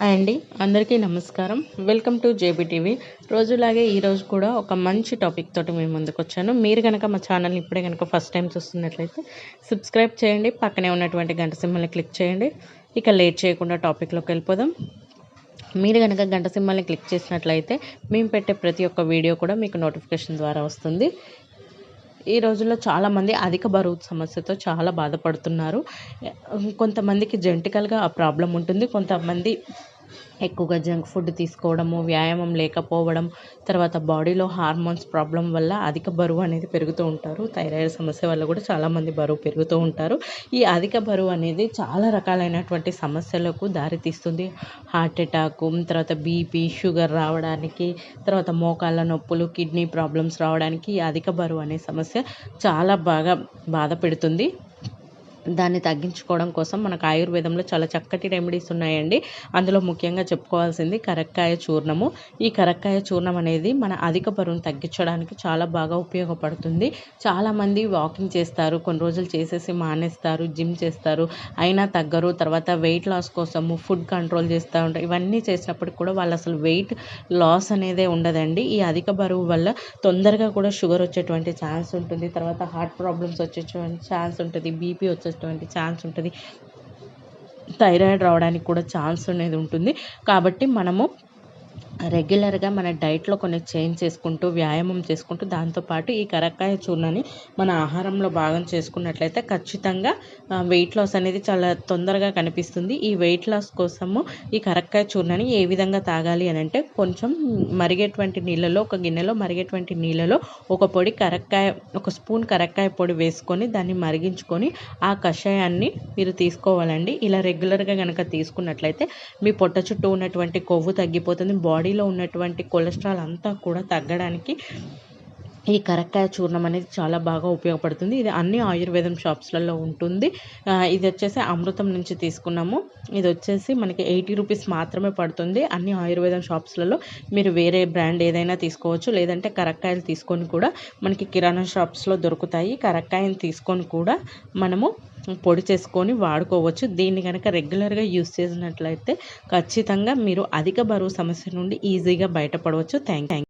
Hi అండి అందరికీ నమస్కారం. Welcome to JB TV. రోజులాగే ఈరోజు కూడా ఒక మంచి టాపిక్ తోటి మేము ముందుకు వచ్చాను. మీరు కనుక మా ఛానల్ని ఇప్పుడే కనుక ఫస్ట్ టైం చూస్తున్నట్లయితే సబ్స్క్రైబ్ చేయండి పక్కనే ఉన్నటువంటి గంట సింహల్ని క్లిక్ చేయండి. ఇక లేట్ చేయకుండా టాపిక్లోకి వెళ్ళిపోదాం. మీరు కనుక గంట సింబల్ని క్లిక్ చేసినట్లయితే మేము పెట్టే ప్రతి ఒక్క వీడియో కూడా మీకు నోటిఫికేషన్ ద్వారా వస్తుంది. ఈ రోజుల్లో చాలామంది అధిక బరువు సమస్యతో చాలా బాధపడుతున్నారు. కొంతమందికి జెంటికల్గా ఆ ప్రాబ్లం ఉంటుంది. కొంతమంది ఎక్కువగా జంక్ ఫుడ్ తీసుకోవడము వ్యాయామం లేకపోవడం తర్వాత బాడీలో హార్మోన్స్ ప్రాబ్లం వల్ల అధిక బరువు అనేది పెరుగుతూ ఉంటారు. థైరాయిడ్ సమస్య వల్ల కూడా చాలామంది బరువు పెరుగుతూ ఉంటారు. ఈ అధిక బరువు అనేది చాలా రకాలైనటువంటి సమస్యలకు దారితీస్తుంది హార్ట్ అటాక్ తర్వాత బీపీ షుగర్ రావడానికి తర్వాత మోకాళ్ళ నొప్పులు కిడ్నీ ప్రాబ్లమ్స్ రావడానికి ఈ అధిక బరువు అనే సమస్య చాలా బాగా బాధ పెడుతుంది. దాన్ని తగ్గించుకోవడం కోసం మనకు ఆయుర్వేదంలో చాలా చక్కటి రెమెడీస్ ఉన్నాయండి. అందులో ముఖ్యంగా చెప్పుకోవాల్సింది కరక్కాయ చూర్ణము. ఈ కరక్కాయ చూర్ణం అనేది మన అధిక బరువును తగ్గించడానికి చాలా బాగా ఉపయోగపడుతుంది. చాలామంది వాకింగ్ చేస్తారు కొన్ని రోజులు చేసేసి మానేస్తారు జిమ్ చేస్తారు. అయినా తగ్గరు. తర్వాత వెయిట్ లాస్ కోసము ఫుడ్ కంట్రోల్ చేస్తూ ఉంటారు. ఇవన్నీ చేసినప్పటికి కూడా వాళ్ళు అసలు వెయిట్ లాస్ అనేదే ఉండదండి. ఈ అధిక బరువు వల్ల తొందరగా కూడా షుగర్ వచ్చేటువంటి ఛాన్స్ ఉంటుంది. తర్వాత హార్ట్ ప్రాబ్లమ్స్ వచ్చేటువంటి ఛాన్స్ ఉంటుంది. బీపీ వచ్చే వచ్చేటువంటి ఛాన్స్ ఉంటుంది. థైరాయిడ్ రావడానికి కూడా ఛాన్స్ అనేది ఉంటుంది. కాబట్టి మనము రెగ్యులర్గా మన డైట్లో కొన్ని చేంజ్ చేసుకుంటూ వ్యాయామం చేసుకుంటూ దాంతోపాటు ఈ కరక్కాయ చూర్ణని మన ఆహారంలో భాగం చేసుకున్నట్లయితే ఖచ్చితంగా వెయిట్ లాస్ అనేది చాలా తొందరగా కనిపిస్తుంది. ఈ వెయిట్ లాస్ కోసము ఈ కరక్కాయ చూర్ణని ఏ విధంగా తాగాలి అని అంటే కొంచెం మరిగేటువంటి నీళ్ళలో ఒక గిన్నెలో మరిగేటువంటి నీళ్ళలో ఒక పొడి కరక్కాయ ఒక స్పూన్ కరక్కాయ పొడి వేసుకొని దాన్ని మరిగించుకొని ఆ కషాయాన్ని మీరు తీసుకోవాలండి. ఇలా రెగ్యులర్గా కనుక తీసుకున్నట్లయితే మీ పొట్ట చుట్టూ ఉన్నటువంటి కొవ్వు తగ్గిపోతుంది బాడీ బాడీలో ఉన్నటువంటి కొలెస్ట్రాల్ అంతా కూడా తగ్గడానికి ఈ కరక్కాయ చూర్ణం అనేది చాలా బాగా ఉపయోగపడుతుంది. ఇది అన్ని ఆయుర్వేదం షాప్స్లలో ఉంటుంది. ఇది వచ్చేసి అమృతం నుంచి తీసుకున్నాము. ఇది వచ్చేసి మనకి ఎయిటీ రూపీస్ మాత్రమే పడుతుంది. అన్ని ఆయుర్వేదం షాప్స్లలో మీరు వేరే బ్రాండ్ ఏదైనా తీసుకోవచ్చు. లేదంటే కరక్కాయలు తీసుకొని కూడా మనకి కిరాణా షాప్స్లో దొరుకుతాయి. కరక్కాయని తీసుకొని కూడా మనము పొడి చేసుకొని వాడుకోవచ్చు. దీన్ని కనుక రెగ్యులర్గా యూస్ చేసినట్లయితే ఖచ్చితంగా మీరు అధిక బరువు సమస్య నుండి ఈజీగా బయటపడవచ్చు. థ్యాంక్